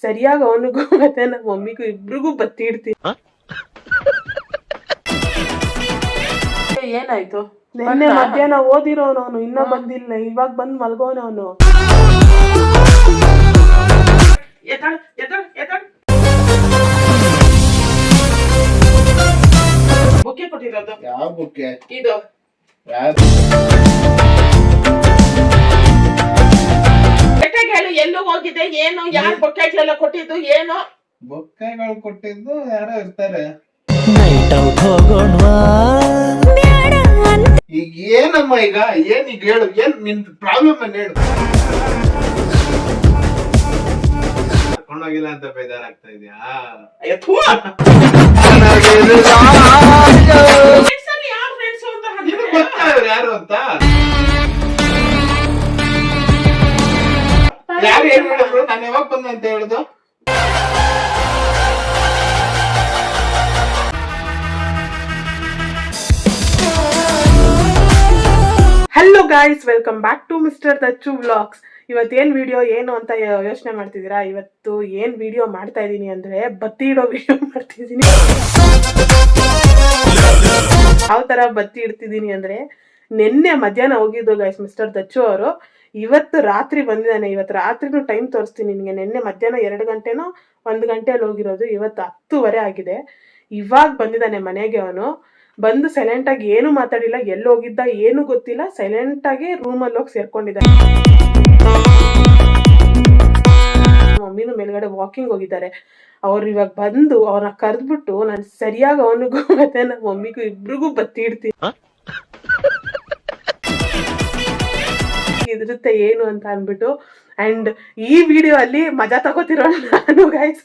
ಸರಿಯಾಗಿ ಅವನಿಗೂ ಮತ್ತೆ ನಮ್ಮ ಮಮ್ಮಿಗೂ ಇಬ್ರಿಗೂ ಬತ್ತಿ ಇಡ್ತೀನಿ. ಏನಾಯ್ತು? ನಿನ್ನೆ ಮಧ್ಯಾಹ್ನ ಓದಿರೋನು ಅವನು ಇನ್ನ ಬಂದಿಲ್ಲ. ಇವಾಗ ಬಂದ್ ಮಲ್ಗೋನು ಅವನು. ಬುಕ್ಕೆ ಕೊಟ್ಟಿರೋದು. ಯಾವ ಬುಕ್ಕೆ? ಇದು. ಯಾವ ಬೆಟ್ಟಗೆ ಹೇಳು ಎಲ್ಲೂ ಹೋಗಿದೆ ಏನು ಯಾರು ಬೊಕ್ಕೆಗಳೆಲ್ಲ ಕೊಟ್ಟಿದ್ದು ಏನು? ಬೊಕ್ಕೆಗಳು ಕೊಟ್ಟಿದ್ದು ಯಾರೋ ಇರ್ತಾರೆ. ನೈಟ್ ಔಟ್ ಹೋಗೋಣವಾ? ಈಗ ಏನಮ್ಮ ಈಗ? ಏನ್ ಈಗ ಹೇಳು? ಏನ್ ನಿನ್ ಪ್ರಾಬ್ಲಮ್ ಏನ್ ಹೇಳು? ಕರ್ಕೊಂಡೋಗಿಲ್ಲ ಅಂತ ಬೇಜಾರಾಗ್ತಾ ಇದೆಯಾ? ಯಾರು ಅಂತ? ಯಾರು ಏನ್ ಹೇಳಿದ್ರು ನಾನು ಯಾವಾಗ ಬಂದೆ ಅಂತ ಹೇಳುದು? Hello guys welcome back to mister Dachchu vlogs ಏನು ವಿಡಿಯೋ ಏನು ಅಂತ ಯೋಚನೆ ಮಾಡ್ತಿದ್ದೀರಾ? ಇವತ್ತು ಏನು ವಿಡಿಯೋ ಮಾಡ್ತಾ ಇದ್ದೀನಿ ಅಂದ್ರೆ ಬತ್ತಿ ಇಡೋ ವಿಡಿಯೋ ಮಾಡ್ತಿದ್ದೀನಿ. ಯಾವ ಥರ ಬತ್ತಿ ಇಡ್ತಿದ್ದೀನಿ ಅಂದ್ರೆ ನಿನ್ನೆ ಮಧ್ಯಾಹ್ನ ಹೋಗಿದ್ದು ಗೈಸ್ ಮಿಸ್ಟರ್ ದಚ್ಚು ಅವರು. ಇವತ್ತು ರಾತ್ರಿ ಬಂದಿದ್ದಾನೆ, ಇವತ್ತು ರಾತ್ರಿನೂ ಟೈಮ್ ತೋರಿಸ್ತೀನಿ ನಿನಗೆ. ನಿನ್ನೆ ಮಧ್ಯಾಹ್ನ ಎರಡು ಗಂಟೆನೋ ಒಂದು ಗಂಟೆಯಲ್ಲಿ ಹೋಗಿರೋದು, ಇವತ್ತು ಹತ್ತುವರೆ ಆಗಿದೆ. ಇವಾಗ ಬಂದಿದ್ದಾನೆ ಮನೆಗೆ ಅವನು. ಬಂದು ಸೈಲೆಂಟಾಗಿ ಏನು ಮಾತಾಡಿಲ್ಲ, ಎಲ್ಲಿ ಹೋಗಿದ್ದ ಏನು ಗೊತ್ತಿಲ್ಲ ಸೈಲೆಂಟಾಗಿ ರೂಮಲ್ಲಿ ಹೋಗಿ ಸೇರ್ಕೊಂಡಿದ್ದಾನೆ. ಮಮ್ಮಿನೂ ಮೇಲ್ಗಡೆ ವಾಕಿಂಗ್ ಹೋಗಿದ್ದಾರೆ. ಅವ್ರು ಇವಾಗ ಬಂದು ಅವ್ರನ್ನ ಕರೆದ್ಬಿಟ್ಟು ನಾನು ಸರಿಯಾಗಿ ಅವನಿಗೂ ಮತ್ತೆ ನಮ್ಮ ಮಮ್ಮಿಗೂ ಇಬ್ರಿಗೂ ಬತ್ತಿ ಇಡ್ತೀನಿ. ಇದಿರುತ್ತೆ ಏನು ಅಂತ ಅಂದ್ಬಿಟ್ಟು ಅಂಡ್ ಈ ವಿಡಿಯೋ ಅಲ್ಲಿ ಮಜಾ ತಗೋತಿರೋಣ ನಾನು ಗೈಸ್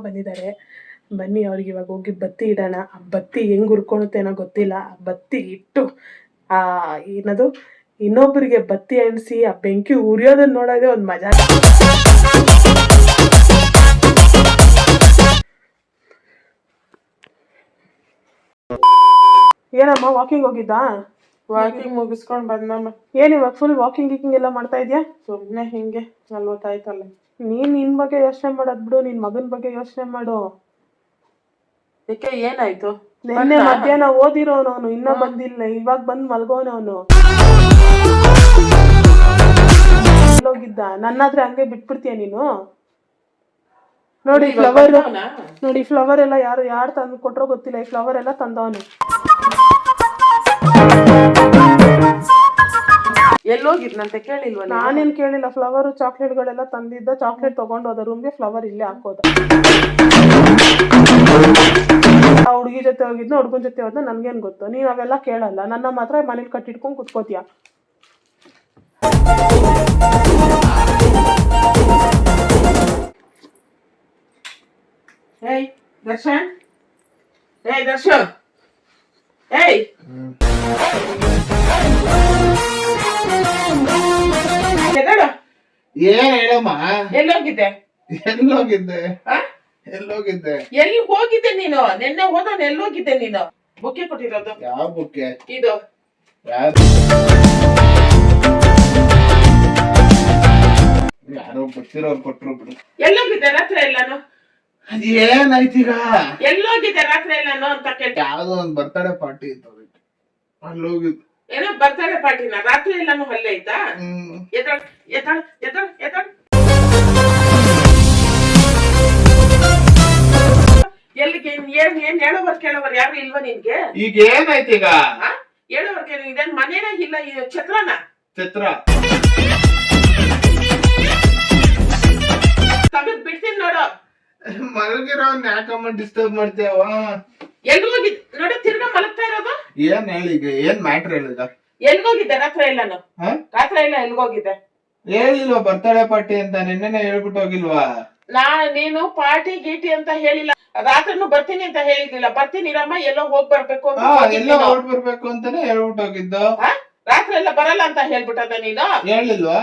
ಬಂದಿದ್ದಾರೆ. ಬನ್ನಿ, ಅವ್ರಿಗೆ ಇವಾಗ ಹೋಗಿ ಬತ್ತಿ ಇಡೋಣ. ಆ ಬತ್ತಿ ಹೆಂಗ್ ಹುರ್ಕೊಳುತ್ತೇನೋ ಗೊತ್ತಿಲ್ಲ. ಆ ಬತ್ತಿ ಇಟ್ಟು, ಆ, ಏನದು ಇನ್ನೊಬ್ಬರಿಗೆ ಬತ್ತಿ ಅಂಟಿಸಿ, ಆ ಬೆಂಕಿ ಉರಿಯೋದನ್ನ ನೋಡೋದೇ ಒಂದು ಮಜಾ. ಏನಮ್ಮ ವಾಕಿಂಗ್ ಹೋಗಿದ್ದಾ? ವಾಕಿಂಗ್ ಮುಗಿಸ್ಕೊಂಡ್ ಬಂದಮ್ಮ. ಏನ್ ಇವಾಗ ಫುಲ್ ವಾಕಿಂಗ್ ಗೀಕಿಂಗ್ ಎಲ್ಲ ಮಾಡ್ತಾ ಇದ್ಯಾ? ಸುಮ್ನೆ ಹಿಂಗೆ ನಲ್ವತ್ತಾಯ್ತಲ್ಲ. ನೀನ್ ನಿನ್ ಬಗ್ಗೆ ಯೋಚನೆ ಮಾಡೋದ್ ಬಿಡು ನಿನ್ ಮಗನ್ ಬಗ್ಗೆ ಯೋಚನೆ ಮಾಡು. ಯಾಕೆ ಏನಾಯ್ತು? ನಿನ್ನೆ ಮಧ್ಯಾಹ್ನ ಓದಿರೋನು ಅವನು ಇನ್ನ ಬಂದಿಲ್ಲ ಇವಾಗ ಬಂದ್ ಮಲ್ಗೋನವನು ಹೋಗಿದ್ದ? ನನ್ನಾದ್ರೆ ಹಂಗೆ ಬಿಟ್ಬಿಡ್ತೀಯ ನೀನು? ನೋಡಿ ಫ್ಲವರ್ ನೋಡಿ ಫ್ಲವರ್ ಎಲ್ಲ ಯಾರು ಯಾರು ತಂದು ಕೊಟ್ರೋ ಗೊತ್ತಿಲ್ಲ ಈ ಫ್ಲವರ್ ಎಲ್ಲ ತಂದವನು. ಎಲ್ಲೋಗಿದ್ನಂತೆ ಕೇಳಿಲ್ವ ನಾನೇನು ಕೇಳಿಲ್ಲ ಫ್ಲವರ್ ಚಾಕ್ಲೇಟ್ಗಳೆಲ್ಲ ತಂದಿದ್ದ ಚಾಕ್ಲೇಟ್ ತಗೊಂಡು ಹೋದ ರೂಮ್ಗೆ ಫ್ಲವರ್ ಇಲ್ಲೇ ಹಾಕೋದ ಆ ಹುಡುಗಿ ಜೊತೆ ಹೋಗಿದ್ನ ಹುಡುಗನ ಜೊತೆ ಹೋದ್ನ ನನ್ಗೇನ್ ಗೊತ್ತು? ನೀನ್ ಅವೆಲ್ಲ ಕೇಳಲ್ಲ ನನ್ನ ಮಾತ್ರ ಮನೇಲಿ ಕಟ್ಟಿಟ್ಕೊಂಡ್ ಕುತ್ಕೋತೀಯ? ಏಯ್ ದರ್ಶನ್? ಏಯ್ ದರ್ಶನ್? ಏಯ್! ಎದ್ದೇಳು. ಏನ್ ಹೇಳಮ್ಮ? ಎಲ್ಲೋಗಿದ್ದೆ. ಎಲ್ಲೋಗಿದ್ದೆ? ಎಲ್ಲೋಗಿದ್ದೆ. ಎಲ್ಲಿ ಹೋಗಿದ್ದೆ ನೀನು? ನಿನ್ನೆ ಹೋದವನು ಎಲ್ಲೋಗಿದ್ದೆ ನೀನು? ಬುಕ್ಕೆ ಕೊಟ್ಟಿರೋದು? ಯಾವ ಬುಕ್ಕೆ? ಇದು. ಯಾವ ಯಾರೋ ಗೊತ್ತಿರೋರು ಕೊಟ್ರು ಬಿಡು. ಎಲ್ಲೋಗಿದ್ದೆ ರಾತ್ರಿ ಎಲ್ಲಾನು? ಅದ್ ಏನಾಯ್ತೀಗ ಎಲ್ಲೋಗಿದ್ದೆ ರಾತ್ರಿ ಎಲ್ಲಾನು ಅಂತ ಕೇಳ್ತಾ ಯಾವ್ದೋ ಒಂದ್ ಬರ್ತಡೇ ಪಾರ್ಟಿ ಇತ್ತು ಅದಕ್ಕೆ. ಅಲ್ಲಿ ಹೋಗಿದ್ದು ಏನೋ ಬರ್ತಾರೆ ಪಾರ್ಟಿನ ರಾತ್ರಿ ಎಲ್ಲಾನು ಹಲ್ಲೆ ಆಯ್ತಾ? ಎದ್ದಾಳ ಎದ್ದಾಳ ಎದ್ದಾಳ ಎದ್ದಾಳ. ಎಲ್ಲಿಗೆ ಏನ್ ಏನ್ ಹೇಳೋವರ್ ಕೇಳೋವರ್ ಯಾರು ಇಲ್ವಾ ನಿನ್ಗೆ? ಈಗ ಏನಾಯ್ತು ಈಗ? ಹೇಳೋವರ್ ಕೇಳಿ ಇದೇನ್ ಮನೇನ ಇಲ್ಲ ಈ ಛತ್ರನ? ಛತ್ರ. ತಗದ್ ಬಿಡ್ತೀನಿ ನೋಡು. ಮಲಗಿರೋ ಯಾಕಮ್ಮ ಡಿಸ್ಟರ್ಬ್ ಮಾಡ್ತೇವ ಮಲಗ್ತಾ ಇರೋದು ಏನ್ ಹೇಳಿ ಏನ್ ಮ್ಯಾಟ್ರ್ ಹೇಳಿದ ಎಲ್ಗೋಗಿದ್ದೆ? ರಾತ್ರ ಇಲ್ಲ ರಾತ್ರ ಇಲ್ಲ ಎಲ್ಲ ಎಲ್ಗೋಗಿದ್ದೆ. ಹೇಳಿಲ್ವಾ ಬರ್ತಡೇ ಪಾರ್ಟಿ ಅಂತ? ನಿನ್ನೆನೆ ಹೇಳ್ಬಿಟ್ಟು ಹೋಗಿಲ್ವಾ? ನಾ ನೀನು ಪಾರ್ಟಿ ಗೀಟಿ ಅಂತ ಹೇಳಿಲ್ಲ. ರಾತ್ರಿನೂ ಬರ್ತೀನಿ ಅಂತ ಹೇಳಿರ್ಲಿಲ್ಲ ಬರ್ತೀನಿ ರಮ್ಮ ಎಲ್ಲೋ ಹೋಗ್ ಬರ್ಬೇಕು ಅಂತ ಹಾ ನೀನು. ಹೊರಟ್ ಬರ್ಬೇಕು ಅಂತಾನೆ ಹೇಳ್ಬಿಟ್ಟು ಹೋಗಿದ್ದು? ರಾತ್ರಿ ಎಲ್ಲ ಬರಲ್ಲ ಅಂತ ಹೇಳ್ಬಿಟ್ಟದ ನೀನು? ಹೇಳಿಲ್ವಾ?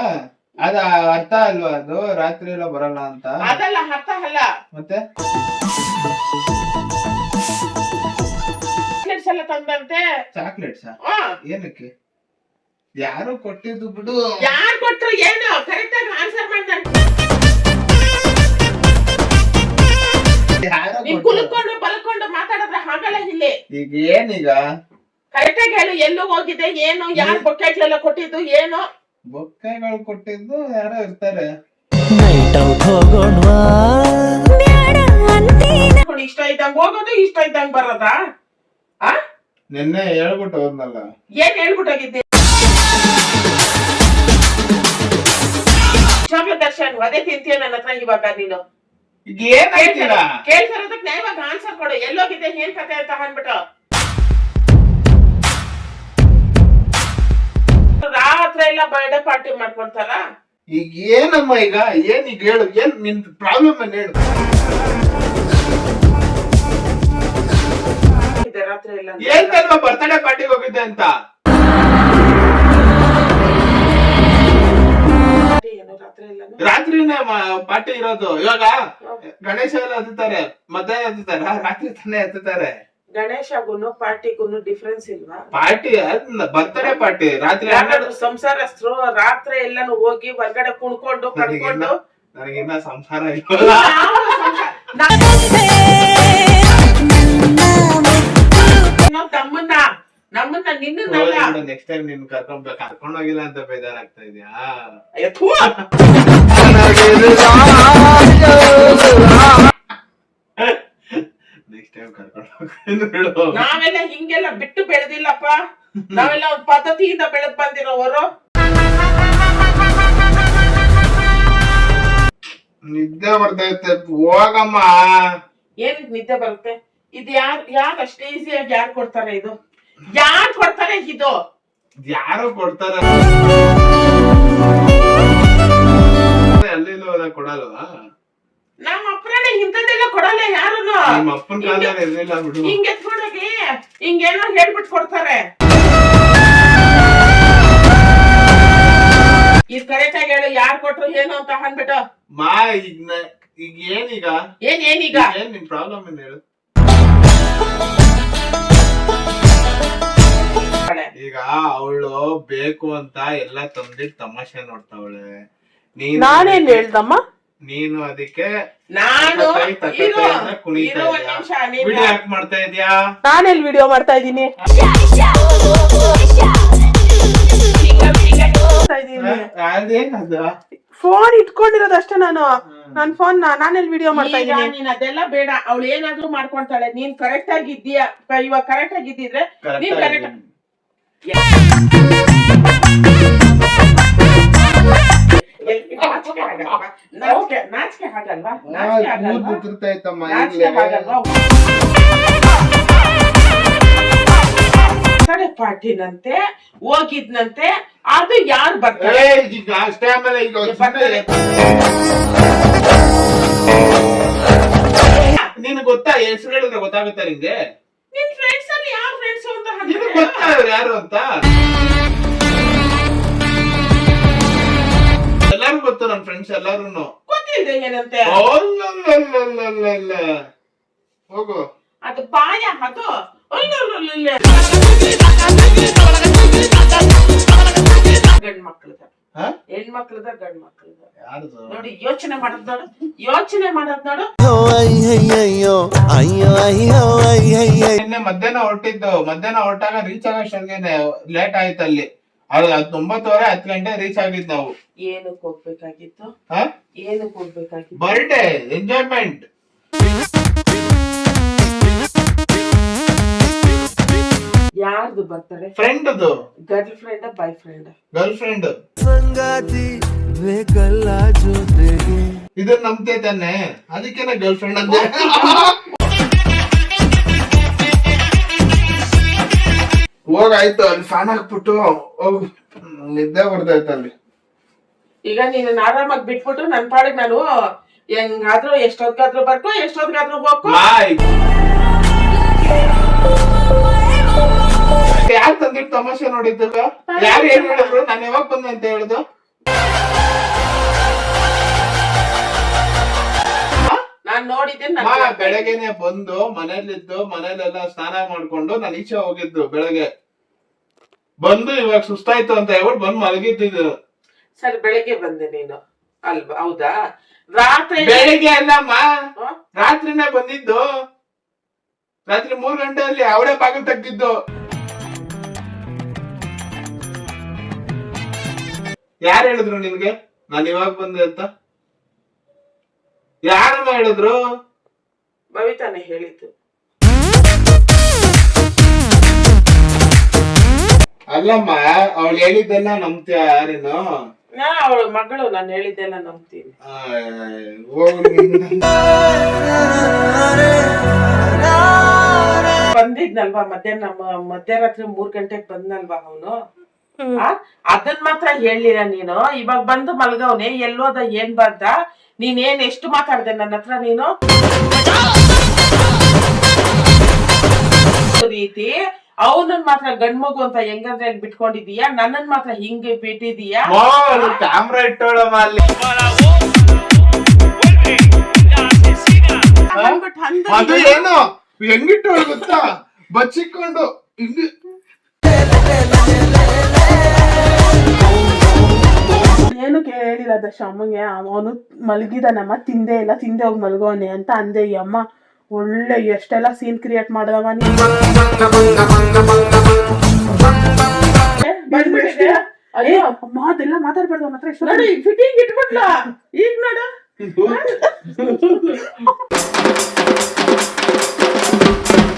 ಅದ ಅರ್ಥ ಅಲ್ವಾ ಅದು? ರಾತ್ರಿ ಎಲ್ಲ ಬರಲ್ಲ ಅಂತ? ಅದಲ್ಲ ಅರ್ಥ ಅಲ್ಲ. ಮತ್ತೆ? ಚಾಕ್ಲೇಟ್ಸ್ ಎಲ್ಲ ತಂದಂತೆ ಚಾಕ್ಲೇಟ್ಸ್ ಆ, ಏನಕ್ಕೆ? ಯಾರು ಕೊಟ್ಟಿದ್ದು ಬಿಡು. ಯಾರು ಕೊಟ್ರು ಏನು? ಕರೆಕ್ಟ್ ಆಗಿ ಆನ್ಸರ್ ಮಾಡ್ತಾರೆ ಯಾರು ನೀನ್ ಕೊಟ್ರು? ಕುಲ್ಕೊಂಡು ಬಲ್ಕೊಂಡು ಮಾತಾಡಿದ್ರೆ ಹಾಗಲ್ಲ ಇಲ್ಲಿ. ಈಗ ಏನೀಗ ಕರೆಕ್ಟ್ ಆಗಿ ಹೇಳು ಎಲ್ಲೂ ಹೋಗಿದೆ ಏನು ಯಾರು ಬೊಕ್ಕೆಗಳೆಲ್ಲ ಕೊಟ್ಟಿದ್ದು ಏನು? ಬೊಕ್ಕೆಗಳು ಕೊಟ್ಟಿದ್ದು ಯಾರೋ ಇರ್ತಾರೆ. ನೈಟ್ ಔಟ್ ಹೋಗೋಣವಾ? ನೋಡು, ಇಷ್ಟ ಇದ್ದಂಗ್ ಹೋಗೋದು ಇಷ್ಟ ಇದ್ದಂಗ್ ಬರೋದಾ? ಆ? ನಿನ್ನೆ ಹೇಳ್ಬಿಟ್ಟು ಹೋದ್ನಲ್ಲ. ಏನ್ ಹೇಳ್ಬಿಟ್ಟೋಗಿದ್ದೆ ನಿಜವಾಗ್ಲೂ ದರ್ಶನ್ ಅದೇ ತಿಂತೀಯ ನನ್ನ ಹತ್ರ ಇವಾಗ ನೀನು. ಈಗ ಏನಾಯ್ತಿಲ್ಲ ಕೇಳ್ತಿರೋದಕ್ಕೆ ನಾ ಇವಾಗ ಆನ್ಸರ್ ಕೊಡು. ಎಲ್ಲೋಗಿದ್ದೆ ಏನ್ ಕತೆ ಅಂತ ಅಂದ್ಬಿಟ್ಟು. ರಾತ್ರ ಎಲ್ಲ ಬರ್ಡೇ ಪಾರ್ಟಿ ಮಾಡ್ಕೊಡ್ತಾರ? ಈಗ ಏನಮ್ಮ ಈಗ? ಏನ್ ಈಗ ಹೇಳು? ಏನ್ ನಿನ್ ಪ್ರಾಬ್ಲಮ್ ಏನ್ ಹೇಳು? ಹೇಳ್ತಲ್ವಾ ಬರ್ತಡೇ ಪಾರ್ಟಿಗೆ ಹೋಗಿದ್ದೆ ಅಂತ? ರಾತ್ರಿನೇ ಪಾರ್ಟಿ ಇರೋದು. ಇವಾಗ ಗಣೇಶ ಎಲ್ಲ ಹತ್ತುತ್ತಾರೆ ಮಧ್ಯಾಹ್ನ ಹತ್ತಾರ ರಾತ್ರಿ ತಾನೇ ಹತ್ತುತ್ತಾರೆ. ಗಣೇಶಗುನು ಪಾರ್ಟಿಗುನು ಡಿಫ್ರೆನ್ಸ್ ಇಲ್ವಾ? ಪಾರ್ಟಿ ಬರ್ತಡೇ ಪಾರ್ಟಿ ರಾತ್ರಿ ಸಂಸಾರಸ್ಥರು ರಾತ್ರಿ ಎಲ್ಲಾನು ಹೋಗಿ ಹೊರಗಡೆ ಕುಣ್ಕೊಂಡು ಕಡ್ಕೊಂಡು ನನಗಿನ್ನ ಸಂಸಾರ ಇಲ್ಲ. ತಮ್ಮನ್ನ ನಮ್ಮನ್ನ ನಿನ್ನಲ್ಲ ನೆಕ್ಸ್ಟ್ ಟೈಮ್ ನಿನ್ ಕರ್ಕೊಂಡ್ ಕರ್ಕೊಂಡ್ ಹೋಗಿಲ್ಲ ಅಂತ ಬೇಜಾರಾಗ್ತಾ ಇದೆಯಾ. ನೆಕ್ಸ್ಟ್ ಟೈಮ್ ಕರ್ಕೊಂಡು ನಾವೆಲ್ಲ ಹಿಂಗೆಲ್ಲ ಬಿಟ್ಟು ಬೆಳೆದಿಲ್ಲಪ್ಪ. ನಾವೆಲ್ಲ ಒಂದು ಪದ್ಧತಿಯಿಂದ ಬೆಳೆದ್ ಬಂದಿರೋವರು. ನಿದ್ದೆ ಬರ್ತೈತೆ ಹೋಗಮ್ಮ. ಏನ್ ನಿದ್ದೆ ಬರುತ್ತೆ? ಇದು ಯಾರ್ ಯಾರು ಅಷ್ಟೇ ಈಸಿಯಾಗಿ ಯಾರು ಕೊಡ್ತಾರೆ ಇದು? ಯಾರು ಕೊಡ್ತಾರೆ ಇದು? ಯಾರು ಕೊಡ್ತಾರ? ಅಲ್ಲಿ ಕೊಡಲ್ವಾ? ನಮ್ಮ ಅಪ್ಪನೇ ಇಂಥದ್ದೆಲ್ಲ ಕೊಡಲ್ಲ ಯಾರುನು? ನಿಮ್ಮ ಅಪ್ಪನ ಇರ್ಲಿಲ್ಲ ಬಿಡು. ಹಿಂಗ್ ಎತ್ಕೊಂಡೋಗಿ ಹಿಂಗೇನೋ ಹೇಳ್ಬಿಟ್ಟು ಕೊಡ್ತಾರೆ. ಇದು ಕರೆಕ್ಟ್ ಆಗಿ ಹೇಳು ಯಾರ್ ಕೊಟ್ರು ಏನು ಅಂತ ಅಂದ್ಬಿಟ್ಟು. ಮಾ ಈಗ ಈಗ ಏನೀಗ ಏನ್ ಏನೀಗ ಏನ್ ನಿಮ್ ಪ್ರಾಬ್ಲಮ್ ಏನ್ ಹೇಳು? ಈಗ ಅವಳು ಬೇಕು ಅಂತ ಎಲ್ಲ ತಂದಿಟ್ ತಮಾಷೆ ನೋಡ್ತಾವಳೆ. ನೀನು ನಾನೇನ್ ಹೇಳ್ದಮ್ಮ? ನೀನು ಅದಕ್ಕೆ ನಾನು ತಕ್ಕೈ ತಕ್ಕೈ ಇರು ಅಂತ ಕುಣಿತಾ ಇರು ಒಂದ್ ಇದ್ಯಾ? ನಿಮಿಷ ನೀನು ವಿಡಿಯೋ ಯಾಕೆ ಮಾಡ್ತಾ ಇದ್ಯಾ? ನಾನೆಲ್ ವಿಡಿಯೋ ಮಾಡ್ತಾ ಇದ್ದೀನಿ? ಅದೇನದು? ಫೋನ್ ಇಟ್ಕೊಂಡಿರೋದಷ್ಟೇ ನಾನು. ನನ್ ಫೋನ್ ನಾನೆಲ್ ವಿಡಿಯೋ ಮಾಡ್ತಾ ಈಗ ಇದ್ದೀನಿ? ನೀನ್ ಅದೆಲ್ಲ ಬೇಡ. ಅವಳು ಏನಾದ್ರೂ ಮಾಡ್ಕೊಂತಾಳೆ ನೀನ್ ಕರೆಕ್ಟ್ ಆಗಿ ಇದ್ದೀಯ? ಇವಾಗ ಕರೆಕ್ಟ್ ಆಗಿದ್ದಿದ್ರೆ ನೀನ್ ಕರೆಕ್ಟ್ ನಾಚಿಕೆ ಆಗಲ್ವಾ? ನಾಚಿಕೆ ನಾಚಿಕೆ ಆಗಲ್ವಾ ನಾಚಿಕೆ ಆಗಲ್ವಾ ನಾಚಿಕೆ ಆಗಲ್ವಾ ಕಡೆ ಪಾರ್ಟಿನಂತೆ ಹೋಗಿದ್ನಂತೆ ಅದು ಯಾರು ಬರ್ತಾರೆ. ನಿನ್ ಗೊತ್ತಾ ಹೆಸರು ಹೇಳಿದ್ರೆ ಗೊತ್ತಾಗುತ್ತೆ ನಿಂಗೆ? ನಿನ್ ಫ್ರೆಂಡ್ಸ್ ಅಲ್ಲಿ ಯಾರು ಫ್ರೆಂಡ್ಸ್ ಅಂತ ನಿನ್ ಅಂದ್ರೆ ಗೊತ್ತಾ ಇವ್ರು ಯಾರು ಅಂತ? ಎಲ್ಲಾರು ಗೊತ್ತು ನನ್ ಫ್ರೆಂಡ್ಸ್ ಎಲ್ಲಾರು ಗೊತ್ತಿದೆ ಏನಂತೆ? ಹೋಗು. ಅದು ಪಾಯ ಅದು ಅಲ್ಲಲ್ಲಲ್ಲಲ್ಲ. ಹೆಣ್ಮಕ್ಳದ ಗಂಡ್ ಮಕ್ಳದ ನೋಡಿ ಯೋಚನೆ ಮಾಡದ್ ನೋಡು. ಯೋಚನೆ ಮಾಡದ್ ನೋಡು. ಅಯ್ಯಯ್ಯೋ ಅಯ್ಯೋ ಅಯ್ಯೋ ಅಯ್ಯಯ್ಯೋ ನಿನ್ನೆ ಮಧ್ಯಾಹ್ನ ಹೊರಟಿದ್ದು. ಮಧ್ಯಾಹ್ನ ಹೊರಟಾಗ ರೀಚ್ ಆಗೋಷ್ಟೊಂದಿಗೆ ಲೇಟ್ ಆಯ್ತು ಅಲ್ಲಿ. ಅದು ಹತ್ತು ಒಂಬತ್ತುವರೆ ಹತ್ತು ಗಂಟೆ ರೀಚ್ ಆಗಿದ್ ನಾವು. ಏನಕ್ಕೆ ಹೋಗ್ಬೇಕಾಗಿತ್ತು? ಹ? ಏನಕ್ಕೆ ಹೋಗ್ಬೇಕಾಗಿತ್ತು? ಬರ್ಡೇ ಎಂಜಾಯ್ಮೆಂಟ್ ಯಾರ್ದು ಬರ್ತಾರೆ? ಫ್ರೆಂಡ್ದು girlfriend boyfriend girlfriend ಸಂಗಾತಿ ಬೇಕಲ್ಲ ಜೊತೆಗೆ. ಇದು ನಮ್ತೆ ತಾನೆ. ಅದಕ್ಕೇನೆ ಗರ್ಲ್ ಫ್ರೆಂಡ್ ಅಂದೆ. ಹೋಗಾಯ್ತು ಅಲ್ಲಿ ಫ್ಯಾನ್ ಹಾಕ್ಬಿಟ್ಟು ಹೋಗು ನಿದ್ದೆ ಬರ್ತೈತೆ ಅಲ್ಲಿ. ಈಗ ನೀನು ಆರಾಮಾಗಿ ಬಿಟ್ಬಿಟ್ಟು ನನ್ ಪಾಡಿಗೆ ನಾನು ಹೆಂಗಾದ್ರೂ ಎಷ್ಟೊತ್ಗಾದ್ರೂ ಬರ್ಕೋ ಎಷ್ಟೊತ್ಗಾದ್ರೂ ಹೋಗ್ಕೋ. ಯಾರು ತಂದಿಟ್ಟು ತಮಾಷೆ ನೋಡಿದ್ದು ಯಾರು ಏನ್ ಹೇಳಿದ್ರು? ನಾನು ಯಾವಾಗ ಬಂದೆ ಅಂತ ಹೇಳುದು? ನಾನ್ ನೋಡಿದ್ದೇನೆ ಮಾ ಬೆಳಗ್ಗೆನೆ ಬಂದು ಮನೇಲಿದ್ದು ಮನೇಲೆಲ್ಲ ಸ್ನಾನ ಮಾಡ್ಕೊಂಡು ನಾನು ಈಚೆ ಹೋಗಿದ್ದು ಬೆಳಗ್ಗೆ. ಬಂದು ಇವಾಗ ಸುಸ್ತಾಯ್ತು ಅಂತ ಹೇಳ್ಬಿಟ್ಟು ಬಂದು ಮಲಗಿದ್ದು ಸರಿ ಬೆಳಿಗ್ಗೆ ಬಂದೆ ನೀನು. ಅಲ್ವಾ? ಹೌದಾ? ರಾತ್ರಿ ಬೆಳಿಗ್ಗೆ ಅಲ್ಲಮ್ಮ? ರಾತ್ರಿನೇ ಬಂದಿದ್ದು. ರಾತ್ರಿ ಮೂರ್ ಗಂಟೆಯಲ್ಲಿ ಅವಳೇ ಬಾಗಿಲು ತೆಗ್ದಿದ್ದು. ಯಾರು ಹೇಳಿದ್ರು ನಿಮ್ಗೆ? ನಾನು ಇವಾಗ ಬಂದೆ ಅಂತ? ಯಾರಮ್ಮ ಹೇಳಿದ್ರು? ಬವಿತಾನೆ ಹೇಳಿದ್ದು. ಅಲ್ಲಮ್ಮ ಅವಳು ಹೇಳಿದ್ದೆಲ್ಲ ನಂಬ್ತೀಯ ಯಾರೇನು? ನಾ ಅವಳ ಮಗಳು ನಾನು ಹೇಳಿದ್ದೆಲ್ಲ ನಂಬ್ತೀನಿ. ಬಂದಿದ್ನಲ್ವಾ ಮಧ್ಯಾಹ್ನ ಮಧ್ಯರಾತ್ರಿ ಮೂರ್ ಗಂಟೆಗೆ ಬಂದ್ನಲ್ವಾ ಅವನು? ಅದನ್ ಮಾತ್ರ ಹೇಳಿಲ್ಲ ನೀನು. ಇವಾಗ ಬಂದು ಮಲ್ಗವ್ನೆ ಎಲ್ಲೋದ ಏನ್ ಬಂದ? ನೀನೇನ್ ಎಷ್ಟ್ ಎಷ್ಟು ಮಾತಾಡ್ದೆ ನನ್ನ ಹತ್ರ ನೀನು? ರೀತಿ ಅವನನ್ ಮಾತ್ರ ಗಂಡ್ ಮಗು ಅಂತ ಹೆಂಗಂದ್ರೆ ಹೆಂಗ್ ಬಿಟ್ಕೊಂಡಿದೀಯಾ? ನನ್ನನ್ ಮಾತ್ರ ಹಿಂಗೆ ಬಿಟ್ಟಿದೀಯಾ? ಕ್ಯಾಮ್ರಾ ಇಟ್ಟೋಳಮ್ಮ ಅಲ್ಲಿ ಅದು ಏನು? ಹೆಂಗಿಟ್ಟೋಳು ಗೊತ್ತಾ? ಬಚ್ಚಿಕೊಂಡು ಹಿಂಗ್ ಏನು ಕೇಳಿಲ್ಲ ದಶ ಅಮ್ಮಗೆ ಅವನು ಮಲಗಿದಾನಮ್ಮ ತಿಂದೆ ಇಲ್ಲ ತಿಂದೆ ಹೋಗಿ ಮಲಗೋನೆ ಅಂತ ಅಂದೆ ಈ ಅಮ್ಮ ಒಳ್ಳೆ ಎಷ್ಟೆಲ್ಲ ಸೀನ್ ಕ್ರಿಯೇಟ್ ಮಾಡ್ದವ ಅದೆಲ್ಲ ಮಾತಾಡ್ಬಾರ್ದು ಮಾತ್ರ ಫಿಟ್ಟಿಂಗ್ ಇಟ್ಬಿಟ್ಲ? ಈಗ ನೋಡು.